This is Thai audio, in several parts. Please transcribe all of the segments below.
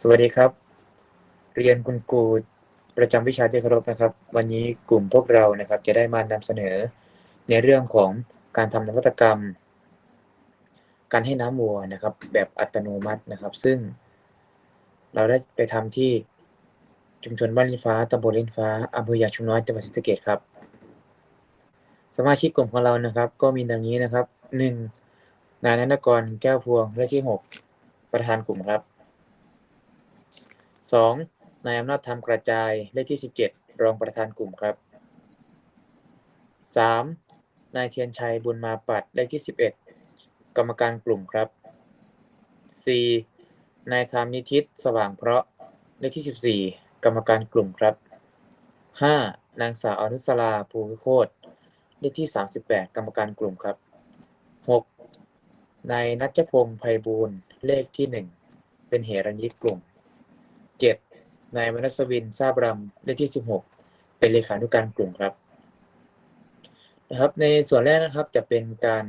สวัสดีครับ เรียนคุณครูประจำวิชาที่เคารพนะครับ วันนี้กลุ่มพวกเรานะครับ จะได้มานำเสนอ ในเรื่องของการทำนวัตกรรม การให้น้ำวัวนะครับ แบบอัตโนมัตินะครับ ซึ่ง เราได้ไปทำที่ชุมชนบ้านลินฟ้าตำบลลินฟ้าอำเภอยางชุมน้อยจังหวัดศรีสะเกษครับ สมาชิกกลุ่มของเรานะครับ ก็มีดังนี้นะครับหนึ่งนายนันทกรแก้วพวงเลขที่หกประธานกลุ่มครับ สองนายอำนาจธรรมกระจายเลขที่สิบเจ็ดรองประธานกลุ่มครับสามนายเทียนชัยบุญมาปัดเลขที่สิบเอ็ดกรรมการกลุ่มครับสี่นายธรรมนิทิศสว่างเพราะเลขที่สิบสี่กรรมการกลุ่มครับห้านางสาวอนุสราภูวิโคตรเลขที่สามสิบแปดกรรมการกลุ่มครับหกนายนัทพงศ์ไพบูลเลขที่หนึ่งเป็นเหรัญยิกกลุ่ม เจ็ดนายมนัสวินทราบรำเลขที่สิบหกเป็นเลขานุการกลุ่มครับนะครับ ในส่วนแรกนะครับจะเป็นการ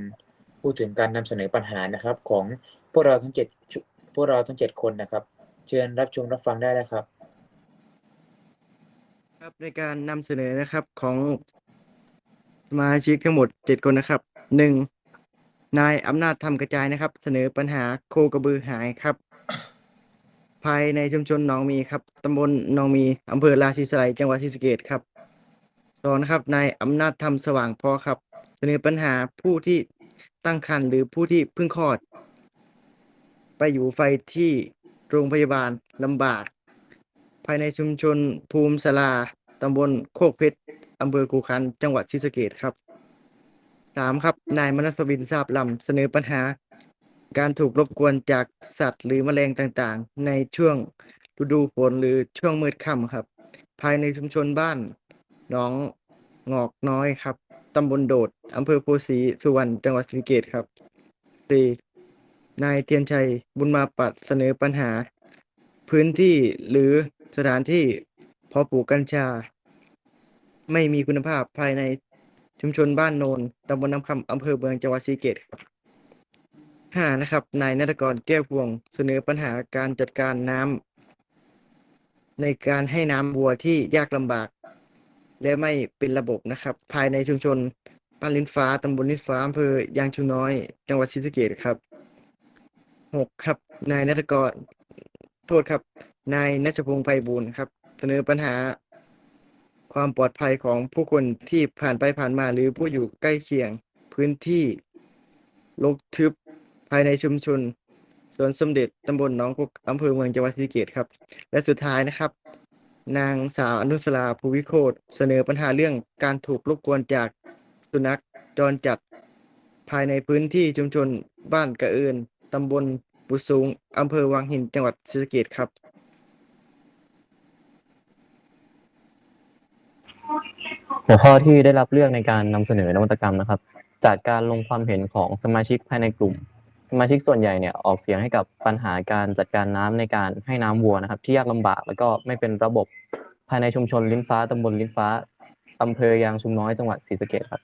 พูดถึงการนำเสนอปัญหานะครับ ของพวกเราทั้งเจ็ดพวกเราทั้งเจ็ดคนนะครับ เชิญรับชมรับฟังได้เลยครับ ครับในการนำเสนอนะครับของสมาชิกทั้งหมดเจ็ดคนนะครับหนึ่งนายอำนาจทำกระจายนะครับ เสนอปัญหาโคกระบือหายครับ ภายในชุมชนหนองมีครับตำบลหนองมีอำเภอราศีสไลยจังหวัดศรีสะเกษครับสองนครับนายอำนาจทำสว่างพอครับเสนอปัญหาผู้ที่ตั้งครรภ์หรือผู้ที่เพิ่งคลอด ไปอยู่ไฟที่โรงพยาบาลลำบาก ภายในชุมชนภูมิสลาตำบลโคกเพชรอำเภอกูขัน จังหวัดศรีสะเกษครับสามครับนายมนัสวินทราบลำเสนอปัญหา การถูกรบกวนจากสัตว์หรือแมลงต่างๆ ในช่วงฤดูฝนหรือช่วงมืดค่ำครับ ภายในชุมชนบ้านหนองงอกน้อยครับตำบลโดดอำเภอโพสีสุวรรณจังหวัดศรีสะเกษครับสี่นายเทียนชัยบุญมาปัดเสนอปัญหา พื้นที่หรือสถานที่เพาะปลูกกัญชา ไม่มีคุณภาพภายในชุมชนบ้านโนนตำบลน้ำคำอำเภอเมืองจังหวัดศรีสะเกษครับ ห้านะครับ นายนัทกรแก้วพวง เสนอปัญหาการจัดการน้ำในการให้น้ำวัวที่ยากลำบาก และไม่เป็นระบบนะครับ ภายในชุมชนบ้านลิ้นฟ้าตำบลลิ้นฟ้าอำเภอยางชุน้อย จังหวัดศรีสะเกษครับหกครับ นายนัทกร โทษครับ นายนัชพงศ์ไพบูลย์ครับ เสนอปัญหา ความปลอดภัยของผู้คนที่ผ่านไปผ่านมาหรือผู้อยู่ใกล้เคียง พื้นที่รกทึบ ภายในชุมชนสวนสมเด็จตำบลหนองกุกอำเภอเมืองจังหวัดศรีสะเกษครับ และสุดท้ายนะครับ นางสาวอนุสราภูวิโคตเสนอปัญหาเรื่องการถูกรบกวนจากสุนัขจรจัด ภายในพื้นที่ชุมชนบ้านกระเอินตำบลบุสูงอำเภอวังหินจังหวัดศรีสะเกษครับหัวข้อที่ได้รับเลือกในการนำเสนอนวัตกรรมนะครับ จากการลงความเห็นของสมาชิกภายในกลุ่ม สมาชิกส่วนใหญ่เนี่ยออกเสียงให้กับปัญหาการจัดการน้ำในการให้น้ำวัวนะครับ ที่ยากลำบากแล้วก็ไม่เป็นระบบภายในชุมชนลิ้นฟ้าตำบลลิ้นฟ้าอำเภอยางชุมน้อยจังหวัดศรีสะเกษครับ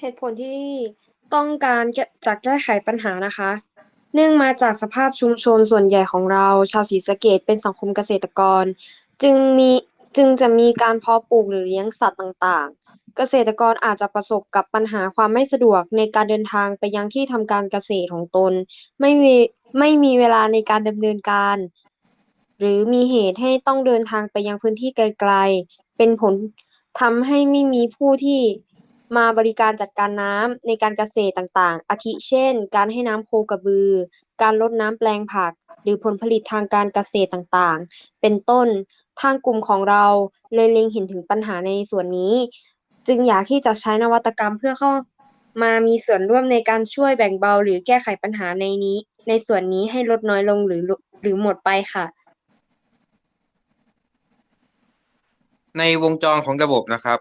เหตุผลที่ต้องการแก้จะแก้ไขปัญหานะคะ เนื่องมาจากสภาพชุมชนส่วนใหญ่ของเรา ชาวศรีสะเกษเป็นสังคมเกษตรกร จึงมี จึงจะมีการเพาะปลูกหรือเลี้ยงสัตว์ต่าง ๆ เกษตรกรอาจจะประสบกับปัญหาความไม่สะดวกในการเดินทางไปยังที่ทำการเกษตรของตน ไม่มีไม่มีเวลาในการดำเนินการ หรือมีเหตุให้ต้องเดินทางไปยังพื้นที่ไกล ๆ เป็นผลทำให้ไม่มีผู้ที่ มาบริการจัดการน้ำในการเกษตรต่างๆ อาทิเช่น การให้น้ำโคกระบือ การรดน้ำแปลงผัก หรือผลผลิตทางการเกษตรต่างๆ เป็นต้น ทางกลุ่มของเราเลยเล็งเห็นถึงปัญหาในส่วนนี้ จึงอยากที่จะใช้นวัตกรรมเพื่อเข้ามามีส่วนร่วมในการช่วยแบ่งเบาหรือแก้ไขปัญหาในนี้ ในส่วนนี้ให้ลดน้อยลงหรือหรือหมดไปค่ะ ในวงจรของระบบนะครับ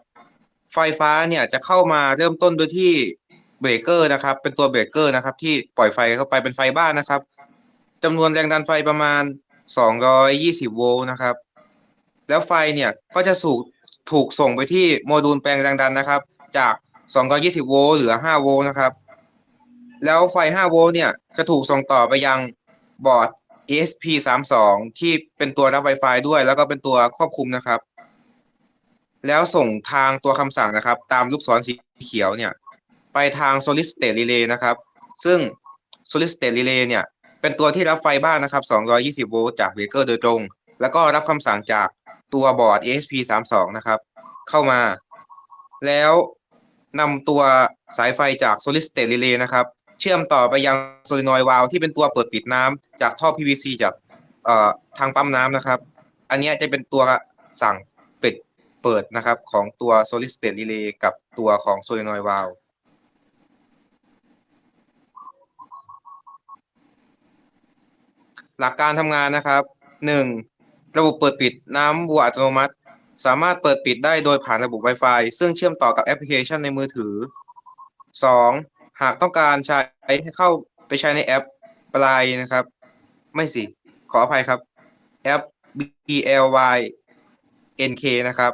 ไฟฟ้าเนี่ยจะเข้ามาเริ่มต้นโดยที่เบรกเกอร์นะครับ เป็นตัวเบรกเกอร์นะครับ ที่ปล่อยไฟเข้าไปเป็นไฟบ้านนะครับจำนวนแรงดันไฟประมาณ 220 โวลต์นะครับ แล้วไฟเนี่ยก็จะสูกถูกส่งไปที่โมดูลแปลงแรงดันนะครับ จาก 220 โวลต์เหลือ 5 โวลต์นะครับ แล้วไฟ 5 โวลต์เนี่ยจะถูกส่งต่อไปยังบอร์ด ESP32 ที่เป็นตัวรับ Wi-Fi ด้วย แล้วก็เป็นตัวควบคุมนะครับ แล้วส่งทางตัวคำสั่งนะครับ ตามลูกศรสีเขียวเนี่ย ไปทาง solid state relay นะครับ ซึ่ง solid state relay เนี่ย เป็นตัวที่รับไฟบ้านนะครับ 220 โวลต์จากเบรกเกอร์โดยตรง แล้วก็รับคำสั่งจากตัวบอร์ด ESP32 นะครับ เข้ามา แล้วนำตัวสายไฟจาก solid state relay นะครับ เชื่อมต่อไปยัง solenoid valve ที่เป็นตัวเปิดปิดน้ำจากท่อ PVC จากทางปั๊มน้ำนะครับ อันนี้จะเป็นตัวสั่ง เปิดนะครับของตัว solid state relay กับตัวของ solenoid valve หลักการทำงานนะครับหนึ่งระบบเปิดปิดน้ำบัวอัตโนมัติ สามารถเปิดปิดได้โดยผ่านระบบ Wi-Fi ซึ่งเชื่อมต่อกับแอปพลิเคชันในมือถือสองหากต้องการใช้ให้เข้าไปใช้ในแอปปลายนะครับ ไม่สิ ขออภัยครับแอป BLY NK นะครับ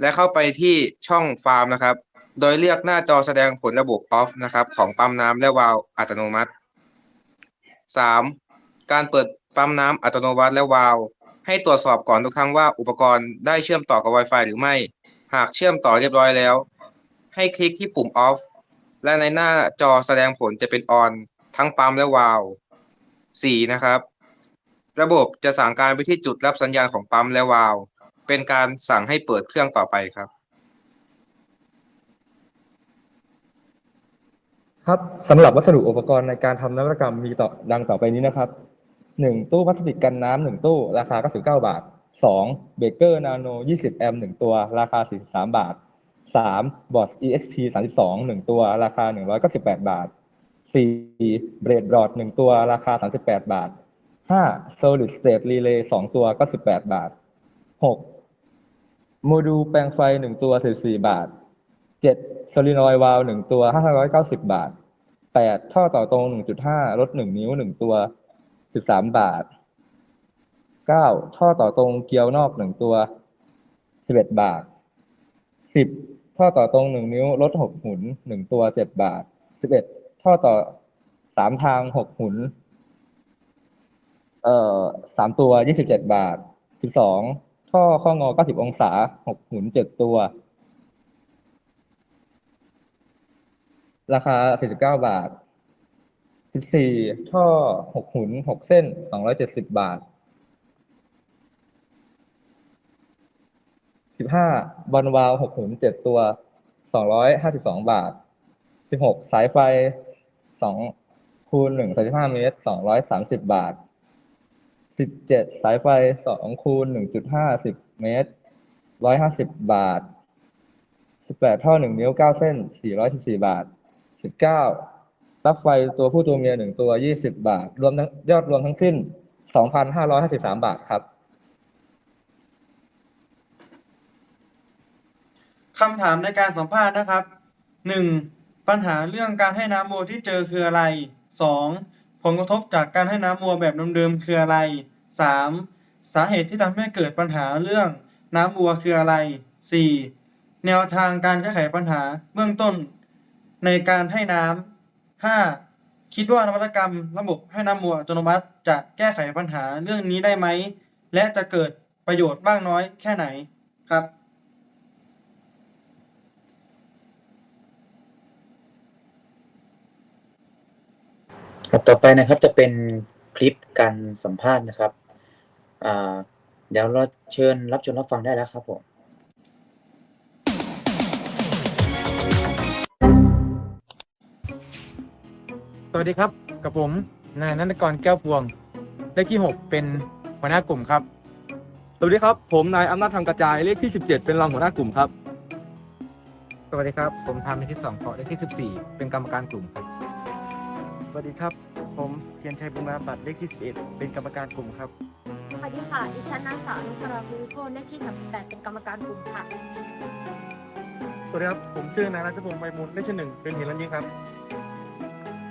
และเข้าไปที่ช่องฟาร์มนะครับ โดยเลือกหน้าจอแสดงผลระบบ off นะครับของปั๊มน้ำและวาล์วอัตโนมัติ 3. การเปิดปั๊มน้ำอัตโนมัติและวาล์วให้ตรวจสอบก่อนทุกครั้งว่าอุปกรณ์ได้เชื่อมต่อกับ Wi-Fi หรือไม่ หากเชื่อมต่อเรียบร้อยแล้ว ให้คลิกที่ปุ่ม off และในหน้าจอแสดงผลจะเป็น on ทั้งปั๊มและวาล์ว 4. นะครับ ระบบจะสั่งการไปที่จุดรับสัญญาณของปั๊มและวาล์ว เป็นการสั่งให้เปิดเครื่องต่อไปครับ ครับสำหรับวัสดุอุปกรณ์ในการทำนวัตกรรมมีต่อดังต่อไปนี้นะครับหนึ่งตู้พลาสติกกันน้ำหนึ่งตู้ราคา99บาทสองเบเกอร์นาโน20แอมป์หนึ่งตัวราคา 43 บาทสามบอร์ด ESP 32หนึ่งตัวราคา 198 บาทสี่เบรดบรอดหนึ่งตัวราคา 38 บาทห้า solid state relay สองตัว98บาทหก โมดูลแปลงไฟหนึ่งตัว44บสี่บาทเจ็ดโซลินอยวาลหนึ่งตัวห้าร้อยเก้าสิบบาทแปดท่อต่อตรงหนึ่งจุดห้าลดหนึ่งนิ้วหนึ่งตัวสิบสามบาทเก้าท่อต่อตรงเกลียวนอกหนึ่งตัวสิบเอ็ดบาทสิบท่อต่อตรงหนึ่งนิ้วลดหกหุนหนึ่งตัวเจ็ดบาทสิบเอ็ดท่อต่อสามทางหกหุนเอ่อสามตัวยี่สิบเจ็ดบาทสิบสอง ท่อข้องอเก้าสิบองศาหกหุนเจ็ดตัว ราคา49บาท14ท่อ6หุน6เส้น270บาท15บอลวาล6หุน7ตัว252บาท16สายไฟ2คูณ1 35เมตร230บาท 17สายไฟ2คูณ1.5 10เมตร150บบาท18ท่อ1นิ้ว9เส้น414บบาทสิบเก้าปลั๊กไฟตัวผู้ตัวเมียหนึ่งตัวยี่สิบบาท รวมทั้งยอดรวมทั้งสิ้นสองพันห้าร้อยห้าสิบสามบาทครับคำถามในการสัมภาษณ์นะครับ 1. ปัญหาเรื่องการให้น้ำวัวที่เจอคืออะไร 2. ผลกระทบจากการให้น้ำวัวแบบเดิมๆคืออะไร 3. สาเหตุที่ทำให้เกิดปัญหาเรื่องน้ำวัวคืออะไร 4. แนวทางการแก้ไขปัญหาเบื้องต้น ในการให้น้ำ 5. คิดว่านวัตกรรมระบบให้น้ำวัวอัตโนมัติจะแก้ไขปัญหาเรื่องนี้ได้ไหม และจะเกิดประโยชน์บ้างน้อยแค่ไหนครับต่อไปนะครับจะเป็นคลิปการสัมภาษณ์นะครับ อ่าเดี๋ยวเราเชิญรับชมรับฟังได้แล้วครับผม สวัสดีครับ กับผมนายนันทกรแก้วพวง เลขที่ 6 เป็นหัวหน้ากลุ่มครับ สวัสดีครับ ผมนายอำนาจทำกระจายเลขที่สิบเจ็ดเป็นรองหัวหน้ากลุ่มครับ สวัสดีครับ ผมทำเลขที่2เกาะเลขที่ 14 เป็นกรรมการกลุ่มครับ สวัสดีครับ ผมเพียรชัยบุญมาปัตย์เลขที่ 11 เป็นกรรมการกลุ่มครับ สวัสดีค่ะ ดิฉันนางสาวอนุสราภูริโพธเลขที่ 38 เป็นกรรมการกลุ่มค่ะ สวัสดีครับ ผมชื่อนายรัชพงศ์ใบมูลเลขที่หนึ่งเป็นหินลันยิงครับ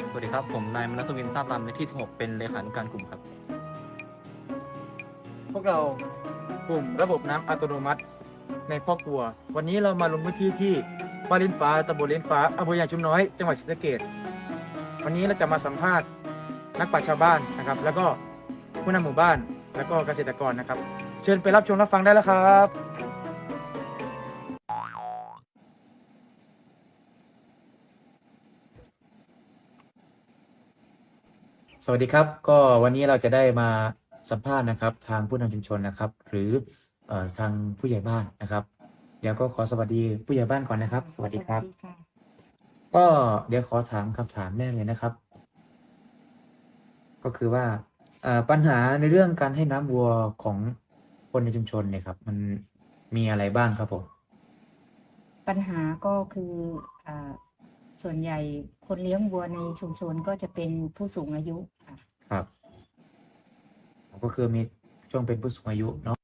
สวัสดีครับ ผมนายมนัสวินทราบลำในที่ 16 เป็นเลขานุการกลุ่มครับ พวกเรากลุ่มระบบน้ำอัตโนมัติในครอบครัว วันนี้เรามาลงพื้นที่ที่บ้านลิ้นฟ้าตำบลลิ้นฟ้าอำเภอยางชุมน้อย จังหวัดศรีสะเกษวันนี้เราจะมาสัมภาษณ์นักปราชญ์ชาวบ้านนะครับ แล้วก็ผู้นำหมู่บ้าน แล้วก็เกษตรกรนะครับ เชิญไปรับชมรับฟังได้แล้วครับสวัสดีครับ ก็วันนี้เราจะได้มาสัมภาษณ์นะครับ ทางผู้นำชุมชนนะครับ หรือเอ่อทางผู้ใหญ่บ้านนะครับ เดี๋ยวก็ขอสวัสดีผู้ใหญ่บ้านก่อนนะครับ สวัสดีครับก็เดี๋ยวขอถามคำถามแรกเลยนะครับ ก็คือว่าเอ่อ ปัญหาในเรื่องการให้น้ำวัวของคนในชุมชนเนี่ยครับ มันมีอะไรบ้างครับผมปัญหาก็คืออ่าส่วนใหญ่คนเลี้ยงวัวในชุมชนก็จะเป็นผู้สูงอายุค่ะครับ ก็คือมีช่วงเป็นผู้สูงอายุเนาะ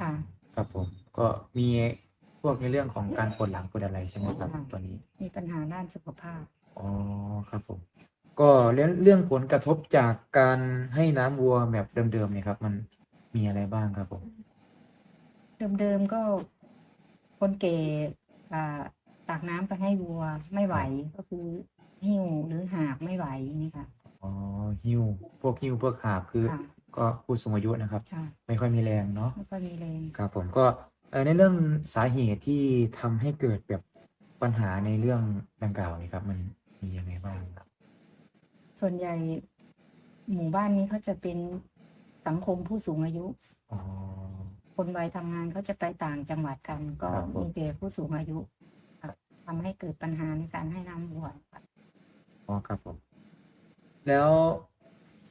ค่ะ ครับผม ก็มีพวกในเรื่องของการปวดหลังปวดอะไรใช่ไหมครับค่ะตัวนี้ มีปัญหาด้านสุขภาพอ๋อครับผม ก็เรื่องเรื่องผลกระทบจากการให้น้ำวัวแบบเดิมๆเนี่ยครับ มันมีอะไรบ้างครับผม เดิมๆก็คนแก่อ่าตักน้ำไปให้วัวไม่ไหวก็คือหิ้วหรือหาบไม่ไหวนี่ค่ะอ๋อหิ้วพวกหิ้วพวกหาบคือ ค่ะก็ผู้สูงอายุนะครับ ค่ะไม่ค่อยมีแรงเนาะ ไม่ค่อยมีแรงครับผมก็เอ่อในเรื่องสาเหตุที่ทำให้เกิดแบบปัญหาในเรื่องดังกล่าวนี่ครับ มันมียังไงบ้างครับ ส่วนใหญ่หมู่บ้านนี้เขาจะเป็นสังคมผู้สูงอายุ อ๋อ คนวัยทำงานเขาจะไปต่างจังหวัดกัน ก็ครับผม มีแต่ผู้สูงอายุค่ะทำให้เกิดปัญหาในการให้น้ำวัวค่ะอ๋อครับผม แล้ว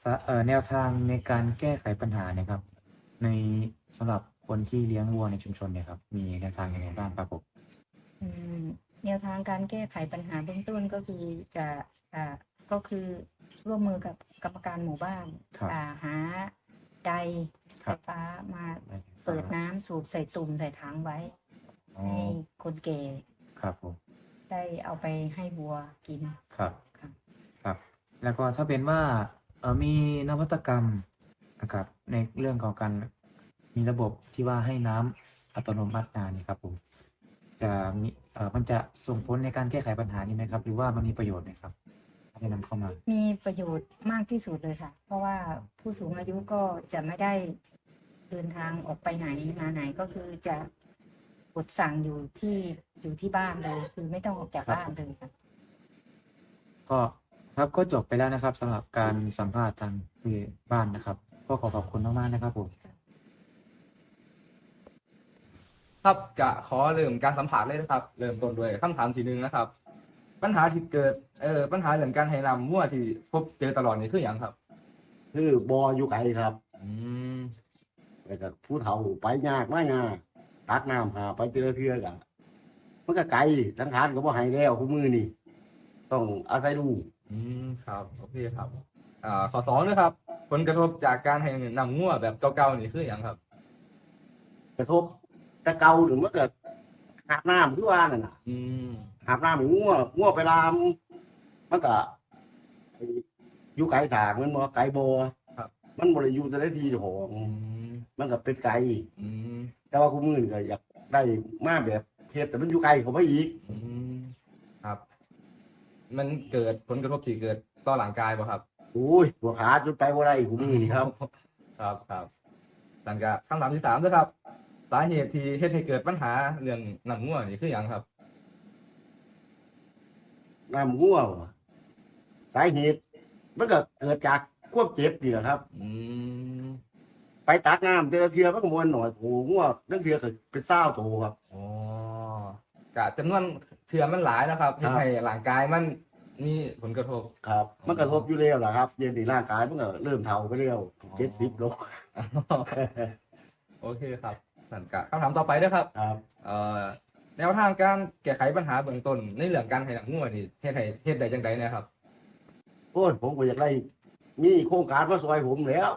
สะเอ่อแนวทางในการแก้ไขปัญหาเนะครับ ในสำหรับคนที่เลี้ยงวัวในชุมชนเนี่ยครับ มีแนวทางยังไงบ้างครับผม อืมแนวทางการแก้ไขปัญหาเบื้องต้นก็คือจะอ่า ก็คือร่วมมือกับกรรมการหมู่บ้านครับอ่าหาไดครัไฟบฟ้ามาได้เปิดน้ำสูบใส่ตุ่มใส่ถังไว้ อ๋อให้คนแก่ครับผมได้เอาไปให้วัวกิน ครับค่ะ ครับ แล้วก็ถ้าเป็นว่าเออมีนวัตกรรมนะครับ ในเรื่องของการมีระบบที่ว่าให้น้ำอัตโนมัตินานี่ครับผมจะมีเออมันจะส่งผลในการแก้ไขปัญหานี้ไหมครับ หรือว่ามันมีประโยชน์ไหมครับถ้า ได้นำเข้ามา มีประโยชน์มากที่สุดเลยค่ะ เพราะว่าผู้สูงอายุก็จะไม่ได้เดินทางออกไปไหนมาไหนก็คือจะกดสั่งอยู่ที่อยู่ที่บ้านเลย คือไม่ต้องออกจากครับบ้านเลยค่ะ ก็ครับก็จบไปแล้วนะครับสำหรับการสัมภาษณ์ทางผู้ใหญ่บ้านนะครับ ก็ขอขอบคุณมากๆนะครับผม ครับจะขอเริ่มการสัมผัสเลยนะครับ เริ่มต้นด้วยคำถามทีหนึ่งนะครับ ปัญหาที่เกิดเอ่อปัญหาเรื่องการให้นำมั่วที่พบเจอตลอดนี่คืออย่างครับ คือบออยู่ไกลครับอืมแล้วก็ผู้เฒ่าไปยากมากยากตักน้ำหาไปเจอเทือกะมันก็ไกลทั้งทานก็บ่ให้แล้วคู่มือนี่ ต้องอาศัยลูกอืมครับโอเคครับ อ่าข้อสองนะครับ ผลกระทบจากการให้นำมั่วแบบเก่าๆนี่คืออย่างครับ กระทบแต่เก่าหรือมันก็หาบน้ำคือว่านั่นน่ะ อืม หาบน้ำงัวงัวไปลามมันก็ไอ้อยู่ไกลถางมันบ่ไกลบ่ครับ มันบ่ได้อยู่แต่ละทีเจ้าของอืมมันก็เป็นไกลอืมแต่ว่าคู่มือนี่ก็อยากได้มาแบบเฮ็ดแต่มันอยู่ไกลเขาไปอีกอืมครับ มันเกิดผลกระทบที่เกิดต่อร่างกายป่ะครับโอ้ยหัวขาจนไปบ่ได้คู่มือนี่ครับ ครับครับหลังจากคำถามที่สามนะครับ สาเหตุที่เฮ็ดให้เกิดปัญหาเรื่องหนังง่วนี่คืออย่างครับ น้ำง่วงสาเหตุมันก็เกิดจากความเจ็บนี่แหละครับ อืมไปตักน้ำเทละเทียมันก็มวนหน่อยโอ้ง่วงนั่นเทียก็เป็นเศร้าโตครับ อ๋อกะจำนวนเถื่อมันหลายนะครับครัเฮ็ดบ ให้ร่างกายมันมีผลกระทบ ครับ มันกระทบอยู่แล้วล่ะครับเย็นดีร่างกายมันก็เริ่มเฒ่าไปแล้วเจ็ดสิบโลโอเคครับสันกะคำถามต่อไปด้วยครับ ครับ เอ่อ แนวทางการแก้ไขปัญหาเบื้องต้นในเรื่องการให้หนังง่วนี่เฮ็ดให้เฮ็ดได้จังไดนะครับ โอ้ยผมก็อยากได้มีโครงการมาซอยผมแล้ว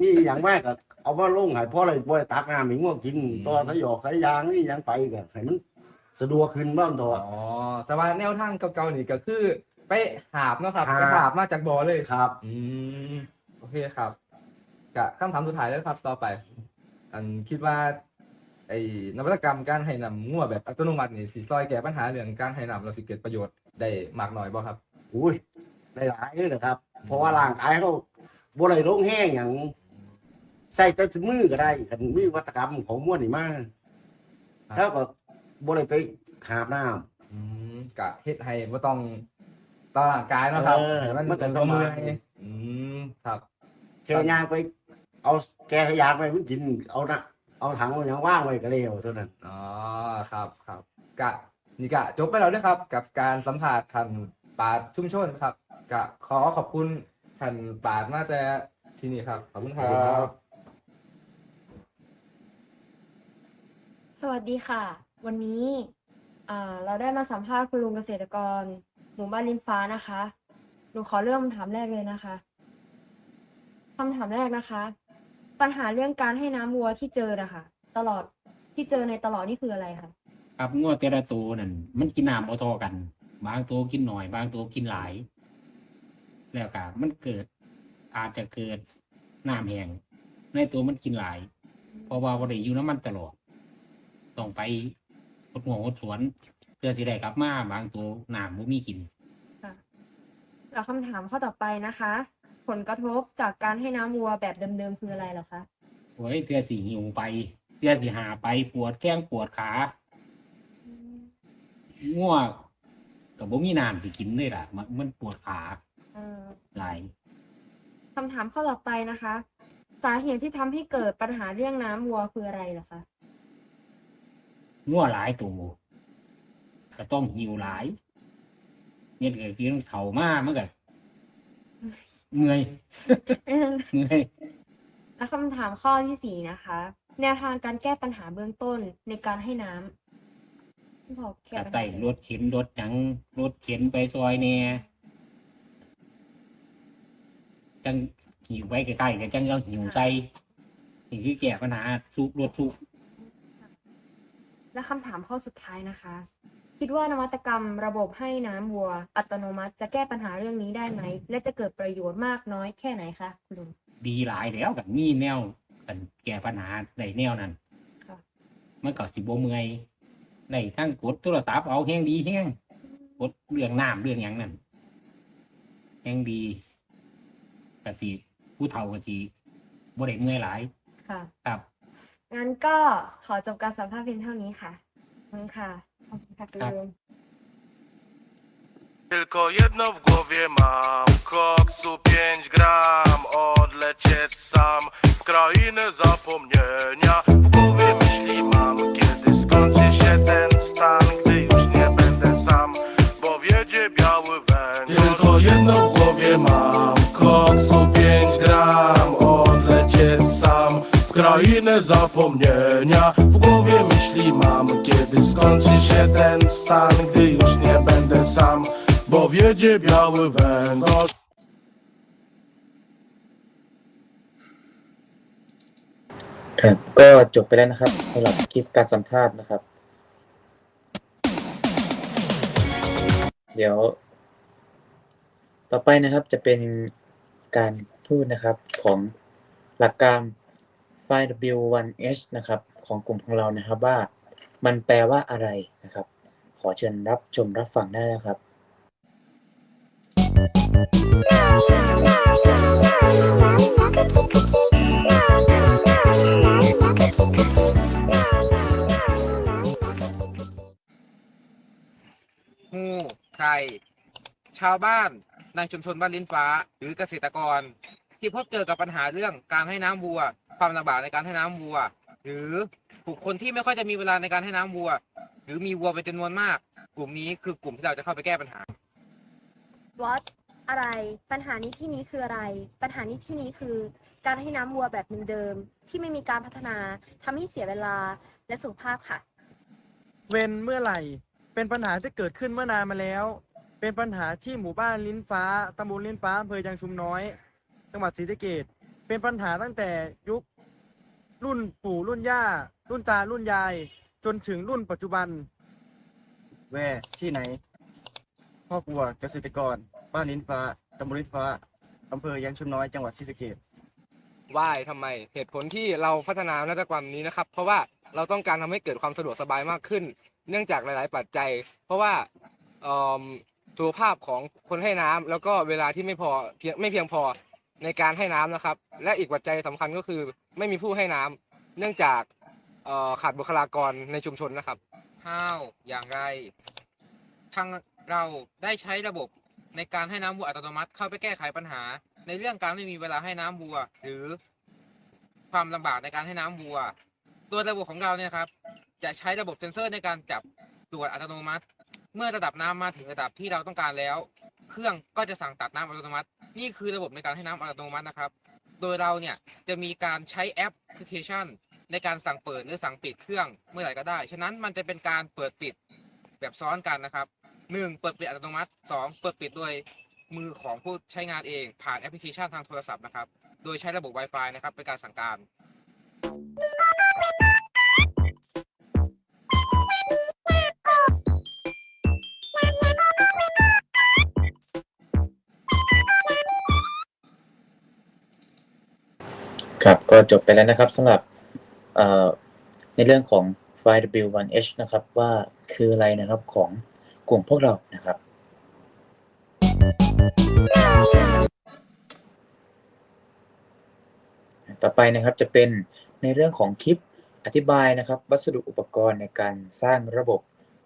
มีอย่างมากก็เอามาลงให้เพราะอะไรบ่ได้ตักน้ำให้ง่วงกินอืม ต่อสายอกสายยางนี่ยังไปก็ให้มันสะดวกขึ้นบ้างตัว อ๋อแต่ว่าแนวทางเก่าๆนี่ก็คือไปหาบเนาะครับหาบ ไปหาบมาจากบ่อเลย ครับ อืมโอเคครับกะคำถามสุดท้ายแล้วครับ ต่อไป อันคิดว่า ไอ้นวัตกรรมการให้นำงัวแบบอัตโนมัตินี่สิซอยแก้ปัญหาเรื่องการให้นำเราสิเกิดประโยชน์ได้มากน้อยบ่ครับ อุ้ยได้หลายเลยนะครับ เพราะว่าร่างกายเขาบ่ได้ลงแห้งอย่างใส่แต่มือก็ได้คันมีวัตกรรมของม้วนนี่มาครับ แล้วก็บ่ได้ไปหาบน้ำ อืมกะเฮ็ดให้บ่ต้องต่อร่างกายเนาะครับเออให้มันมันก็เป็นบ่เมื่อยสบาย อืมครับ แค่ย่างไป เอาแกทะยานไปมันกินเอานะ เอาถังเอาหยังว่างไว้ก็เร็วเท่านั้น อ๋อครับครับกะนี่กะจบไปแล้วนะครับ กับการสัมภาษณ์ท่านปราดชุมชนครับ กะขอขอบคุณท่านปราดมาแต่ที่นี่ครับ ขอบคุณครับสวัสดีค่ะ วันนี้อ่าเราได้มาสัมภาษณ์คุณลุงเกษตรกร หมู่บ้านลินฟ้านะคะหนูขอเริ่มคำถามแรกเลยนะคะคำถามแรกนะคะ ปัญหาเรื่องการให้น้ำวัวที่เจอนะคะตลอดที่เจอในตลอดนี่คืออะไรคะครับงัวแต่ละตัวนั่นมันกินน้ำบ่เท่ากัน บางตัวกินหน่อย บางตัวกินหลาย แล้วก็มันเกิด อาจจะเกิดน้ำแห้งในตัวมันกินหลาย เพราะว่าบ่ได้อยู่น้ำมันตลอดต้องไปหดหัวหดสวน เพื่อสิได้กลับมาบางตัวน้ำบ่มีกินค่ะแล้วคำถามข้อต่อไปนะคะผ ลกระทบจากการให้น้ำวัวแบบเดิมๆคืออะไรเหรอคะโอ้ยเทื่อสิหิวไปเทื่อสิหาไปปวดแข้งปวดขางัวก็บ่มีน้ำสิกินเลยล่ะ มันมันปวดขาเออหลายคำถามข้อต่อไปนะคะ สาเหตุที่ทำให้เกิดปัญหาเรื่องน้ำวัวคืออะไรเหรอคะงัวหลายตัวก็ต้องหิวหลายเนี่ยก็คือเฒ่ามามันก็ เมื่อยเมื่อยและคำถามข้อที่สี่นะคะ แนวทางการแก้ปัญหาเบื้องต้นในการให้น้ำที่บอกแก้ก็ปัญหาใส่รถเข็นรถหยังรถเข็นไปซอยแหน่จังหิวไว้ใกล้ๆกันจังยังหิวใส่นี่คือแก้ปัญหาสุกรถสุกและคำถามข้อสุดท้ายนะคะ คิดว่านวัตกรรมระบบให้น้ำวัว อัตโนมัติจะแก้ปัญหาเรื่องนี้ได้ไหม และจะเกิดประโยชน์มากน้อยแค่ไหนคะคุณลุงดีหลายแล้วกับมีแนวกันแก้ปัญหาในแนวนั้นค่ะมันก็สิบ่เมื่อยในทั้งกดโทรศัพท์เอาแห้งดีแห้งกดเรื่องน้ำเรื่องหยังนั่นแห้งดีก็สิผู้เฒ่าก็สิบ่ได้เมื่อยหลายค่ะ ครับงั้นก็ขอจบการสัมภาษณ์เพียงเท่านี้ค่ะขอบคุณค่ะ ขอบคุณค่ะคุณลุง Tylko jedno w głowie mam Koksu 5 gram Odlecieć sam W krainę zapomnienia W głowie myśli W krainę zapomnienia W głowie myśli mam Kiedy skończy się ten stan Gdy już nie będę sam Bo wiedzie biały węgorz ครับก็จบไปแล้วนะครับสำหรับคลิปการสัมภาษณ์นะครับ เดี๋ยว ต่อไปนะครับจะเป็นการพูดนะครับของหลักการ Find W1H นะครับของกลุ่มของเรานะครับว่า มันแปลว่าอะไรนะครับ ขอเชิญรับชมรับฟังได้นะครับ ฮูไทยชาวบ้านในชุมชนบ้านลิ้นฟ้า หรือเกษตรกร ที่พบเจอกับปัญหาเรื่องการให้น้ำวัว ความลำบากในการให้น้ำวัว หรือบุคคลที่ไม่ค่อยจะมีเวลาในการให้น้ำวัว หรือมีวัวเป็นจำนวนมาก กลุ่มนี้คือกลุ่มที่เราจะเข้าไปแก้ปัญหา what อะไร ปัญหานี้ที่นี้คืออะไร ปัญหานี้ที่นี้คือ การให้น้ำวัวแบบเดิมๆที่ไม่มีการพัฒนาทำให้เสียเวลาและสุขภาพค่ะ เว้นเมื่อไหร่ เป็นปัญหาที่เกิดขึ้นเมื่อนานมาแล้ว เป็นปัญหาที่หมู่บ้านลิ้นฟ้าตำบลลิ้นฟ้าอำเภอยางชุมน้อย จังหวัดศรีสะเกษเป็นปัญหาตั้งแต่ยุครุ่นปู่รุ่นย่า รุ่นตารุ่นยาย จนถึงรุ่นปัจจุบัน แว่ที่ไหนพ่อครัวเกษตรกร บ้านลิ้นฟ้าตำบลลิ้นฟ้าอำเภอยางชุมน้อยจังหวัดศรีสะเกษว่ายทำไม เหตุผลที่เราพัฒนานวัตกรรมนี้นะครับ เพราะว่าเราต้องการทำให้เกิดความสะดวกสบายมากขึ้น เนื่องจากหลาย ๆ ปัจจัย เพราะว่าเอ่อสุขภาพของคนให้น้ำแล้วก็เวลาที่ไม่พอเพียงไม่เพียงพอ ในการให้น้ำนะครับ และอีกปัจจัยสำคัญก็คือไม่มีผู้ให้น้ำเนื่องจากขาดบุคลากรในชุมชนนะครับห้าวอย่างไร ทางเราได้ใช้ระบบในการให้น้ำวัวอัตโนมัติเข้าไปแก้ไขปัญหา ในเรื่องการไม่มีเวลาให้น้ำวัว หรือความลำบากในการให้น้ำวัว ตัวระบบของเราเนี่ยครับ จะใช้ระบบเซ็นเซอร์ในการจับตรวจอัตโนมัติ เมื่อระดับน้ำมาถึงระดับที่เราต้องการแล้ว เครื่องก็จะสั่งตัดน้ำอัตโนมัติ นี่คือระบบในการให้น้ำอัตโนมัตินะครับ โดยเราเนี่ยจะมีการใช้แอปพลิเคชัน ในการสั่งเปิดหรือสั่งปิดเครื่องเมื่อไหร่ก็ได้ ฉะนั้นมันจะเป็นการเปิดปิดแบบซ้อนกันนะครับหนึ่งเปิดปิดอัตโนมัติสองเปิดปิดโดยมือของผู้ใช้งานเอง ผ่านแอปพลิเคชันทางโทรศัพท์นะครับ โดยใช้ระบบ Wi-Fi นะครับเป็นการสั่งการ ครับก็จบไปแล้วนะครับสำหรับในเรื่องของไฟล์ W1H นะครับ ว่าคืออะไรนะครับของกลุ่มพวกเรานะครับ ต่อไปนะครับจะเป็นในเรื่องของคลิปอธิบายนะครับ วัสดุอุปกรณ์ในการสร้างระบบ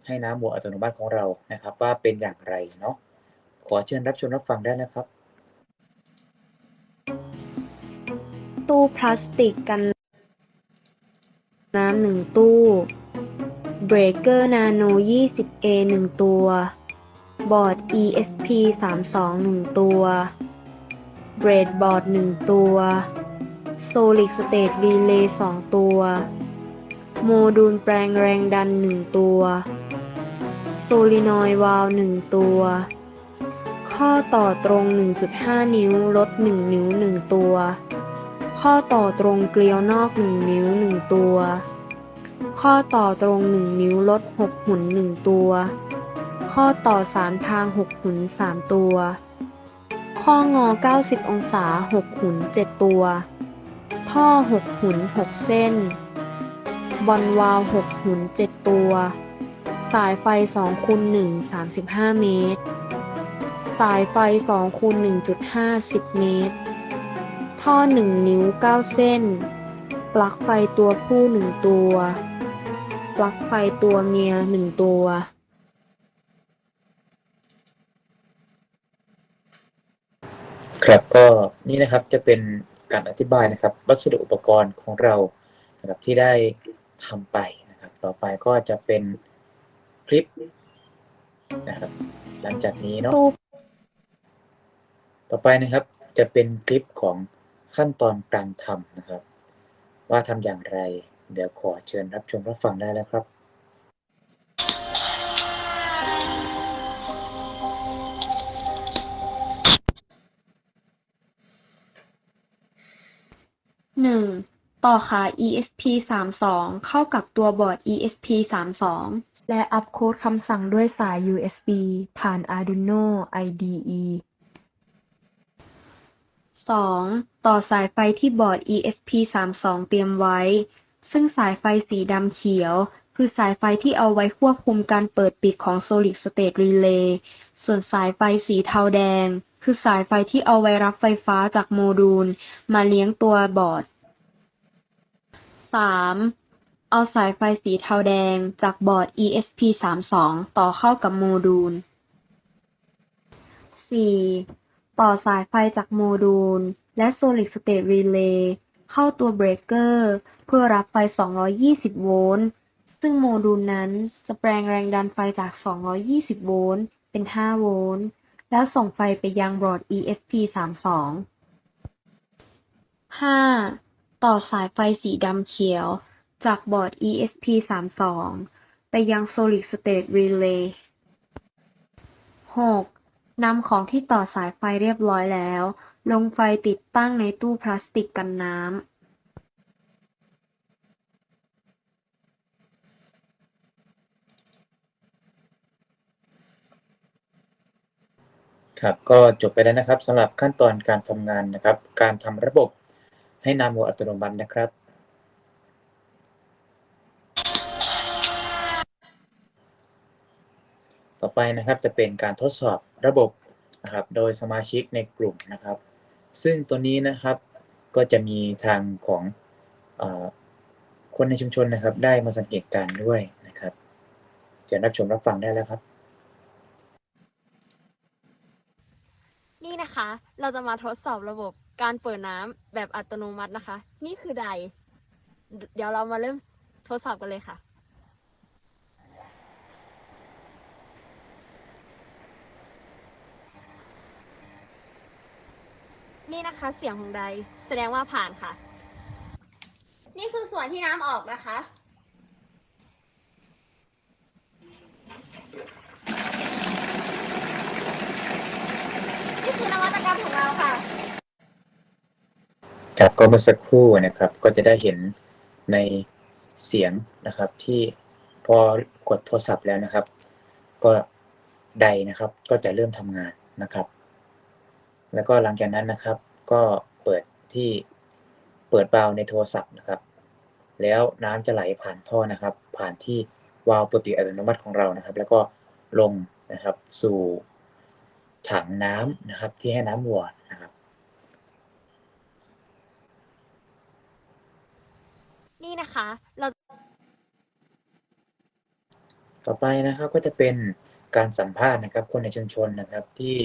ให้น้ำวัวอัตโนมัติของเรานะครับ ว่าเป็นอย่างไรเนาะขอเชิญรับชมรับฟังได้นะครับ ตู้พลาสติกกันน้ำหนึ่งตู้เบรกเกอร์นาโน 20A หนึ่งตัว บอร์ด ESP 32หนึ่งตัว เบรดบอร์ดหนึ่งตัว Solid State Relay สองตัว โมดูลแปลงแรงดันหนึ่งตัว โซลินอยวาลวหนึ่งตัว ข้อต่อตรง 1.5 นิ้ว ลด 1 นิ้ว 1 ตัว ข้อต่อตรงเกลียวนอก1นิ้ว1ตัว ข้อต่อตรง1นิ้วลด6หุ่น1ตัว ข้อต่อ3ทาง6หุ่น3ตัว ข้องอ90องศา6หุ่น7ตัว ท่อ6หุ่น6เส้น บอลวาล์ว6หุ่น7ตัว สายไฟ2คูณ1 35เมตร สายไฟ2คูณ1.5 10เมตร ท่อ1นิ้ว9เส้น ปลั๊กไฟตัวผู้1ตัว ปลั๊กไฟตัวเมีย1ตัว ครับก็นี่นะครับจะเป็นการอธิบายนะครับ วัสดุอุปกรณ์ของเรานะครับที่ได้ทำไปนะครับ ต่อไปก็จะเป็นคลิปนะครับ หลังจากนี้เนาะตู้ต่อไปนะครับจะเป็นคลิปของ ขั้นตอนการทำนะครับ ว่าทำอย่างไร เดี๋ยวขอเชิญรับชมรับฟังได้แล้วครับหนึ่งต่อขา ESP 32 เข้ากับตัวบอร์ด ESP 32 และอัปโค้ดคำสั่งด้วยสาย USB ผ่าน Arduino IDE 2. ต่อสายไฟที่บอร์ด ESP 32 เตรียมไว้ ซึ่งสายไฟสีดำเขียว คือสายไฟที่เอาไว้ควบคุมการเปิดปิดของ Solid State Relay ส่วนสายไฟสีเทาแดง คือสายไฟที่เอาไว้รับไฟฟ้าจากโมดูล มาเลี้ยงตัวบอร์ด 3. เอาสายไฟสีเทาแดงจากบอร์ด ESP32 ต่อเข้ากับโมดูล 4. ต่อสายไฟจากโมดูลและ Solid State Relay เข้าตัวเบรกเกอร์เพื่อรับไฟ 220 โวลต์ ซึ่งโมดูลนั้นจะแปลงแรงดันไฟจาก 220 โวลต์เป็น 5 โวลต์ แล้วส่งไฟไปยังบอร์ด ESP32 5. ต่อสายไฟสีดำเขียว จากบอร์ด ESP32 ไปยัง Solid State Relay 6. นำของที่ต่อสายไฟเรียบร้อยแล้ว ลงไฟติดตั้งในตู้พลาสติกกันน้ำครับก็จบไปแล้วนะครับสำหรับขั้นตอนการทำงานนะครับ การทำระบบให้น้ำวัวอัตโนมัตินะครับ ไปนะครับ จะเป็นการทดสอบระบบนะครับ โดยสมาชิกในกลุ่มนะครับ ซึ่งตัวนี้นะครับก็จะมีทางของอคนในชุมชนนะครับ ได้มาสังเกตการ์ด้วยนะครับเชิญรับชมรับฟังได้แล้วครับ นี่นะคะ เราจะมาทดสอบระบบการเปิดน้ำแบบอัตโนมัตินะคะ นี่คือใด เดี๋ยวเรามาเริ่มทดสอบกันเลยค่ะ นี่นะคะเสียงของใดแสดงว่าผ่านค่ะ นี่คือส่วนที่น้ำออกนะคะ นี่คือนวัตกรรมของเราค่ะครับก็เมื่อสักครู่นะครับ ก็จะได้เห็นในเสียงนะครับที่พอกดโทรศัพท์แล้วนะครับ ก็ใดนะครับก็จะเริ่มทำงานนะครับ แล้วก็หลังจากนั้นนะครับ ก็เปิดที่เปิดวาล์วในโทรศัพท์นะครับ แล้วน้ำจะไหลผ่านท่อนะครับ ผ่านที่วาล์วปกติอัตโนมัติของเรานะครับ แล้วก็ลงนะครับสู่ถังน้ำนะครับ ที่ให้น้ำวัวนะครับ นี่นะคะเราต่อไปนะครับก็จะเป็นการสัมภาษณ์นะครับ คนในชุมชนนะครับที่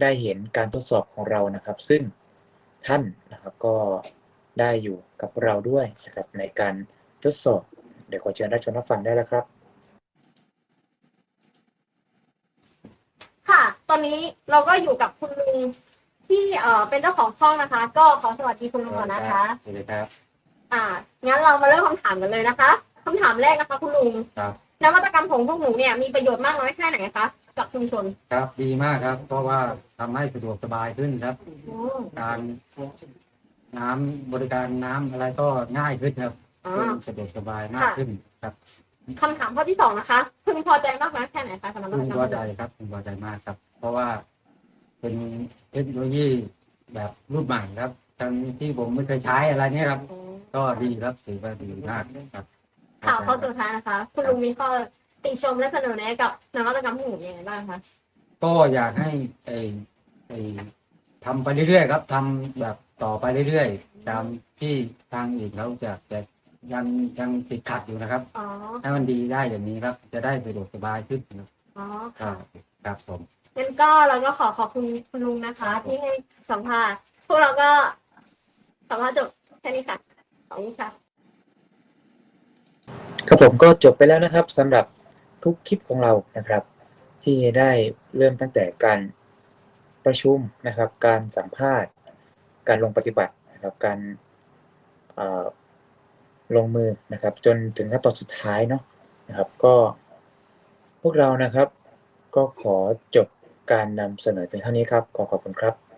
ได้เห็นการทดสอบของเรานะครับ ซึ่งท่านนะครับก็ได้อยู่กับเราด้วยนะครับในการทดสอบ เดี๋ยวขอเชิญรับชมรับฟังได้แล้วครับ ค่ะ ตอนนี้เราก็อยู่กับคุณลุงที่เอ่อเป็นเจ้าของห้องนะคะ ก็ขอสวัสดีคุณลุงก่อนนะคะ สวัสดีครับ อ่างั้นเรามาเริ่มคำถามกันเลยนะคะคำถามแรกนะคะ คุณลุงครับนวัตกรรมของพวกหนูเนี่ยมีประโยชน์มากน้อยแค่ไหนคะ กับชุมชนครับดีมากครับ เพราะว่าทำให้สะดวกสบายขึ้นครับ อืมการน้ำบริการน้ำอะไรก็ง่ายขึ้นครับอ่า สะดวกสบายมากขึ้นครับคำถามข้อที่สองนะคะ พึงพอใจมากน้อยแค่ไหนคะสำหรับนพึวังตกรรมพอใจครับพึงพอใจมากครับ เพราะว่าเป็นเทคโนโลยีแบบรูปใหม่ครับทางที่ผมไม่เคยใช้อะไรเนี้ยครับ ก็ดีครับถือว่าดีมากครับข่าวข้อสุดท้ายนะคะ คุณลุงมีข้อ ติชมและเสนอแนะกับนวัตกรรมพวกหนูยังไงบ้างคะก็อยากให้ไอ้ไอ้ทำไปเรื่อยๆครับทำแบบต่อไปเรื่อยๆตามที่ทางอื่นเขาจะจะยังยังติดขัดอยู่นะครับอ๋อให้มันดีได้อย่างนี้ครับ จะได้สะดวกสบายขึ้นครับอ๋อครัค่ะบครับผม งั้นก็เราก็ขอขอบคุณคุณลุงนะคะ ที่ให้สัมภาษณ์พวกเราก็สัมภาษณ์จบแค่นี้ค่ะขอบคุณค่ะ ครับผมก็จบไปแล้วนะครับสำหรับ ทุกคลิปของเรานะครับ ที่ได้เริ่มตั้งแต่การประชุมนะครับ การสัมภาษณ์ การลงปฏิบัตินะครับ การลงมือนะครับ จนถึงขั้นตอนสุดท้ายเนาะนะครับ ก็พวกเรานะครับ ก็ขอจบการนำเสนอเพียงเท่านี้ครับ ขอขอบคุณครับ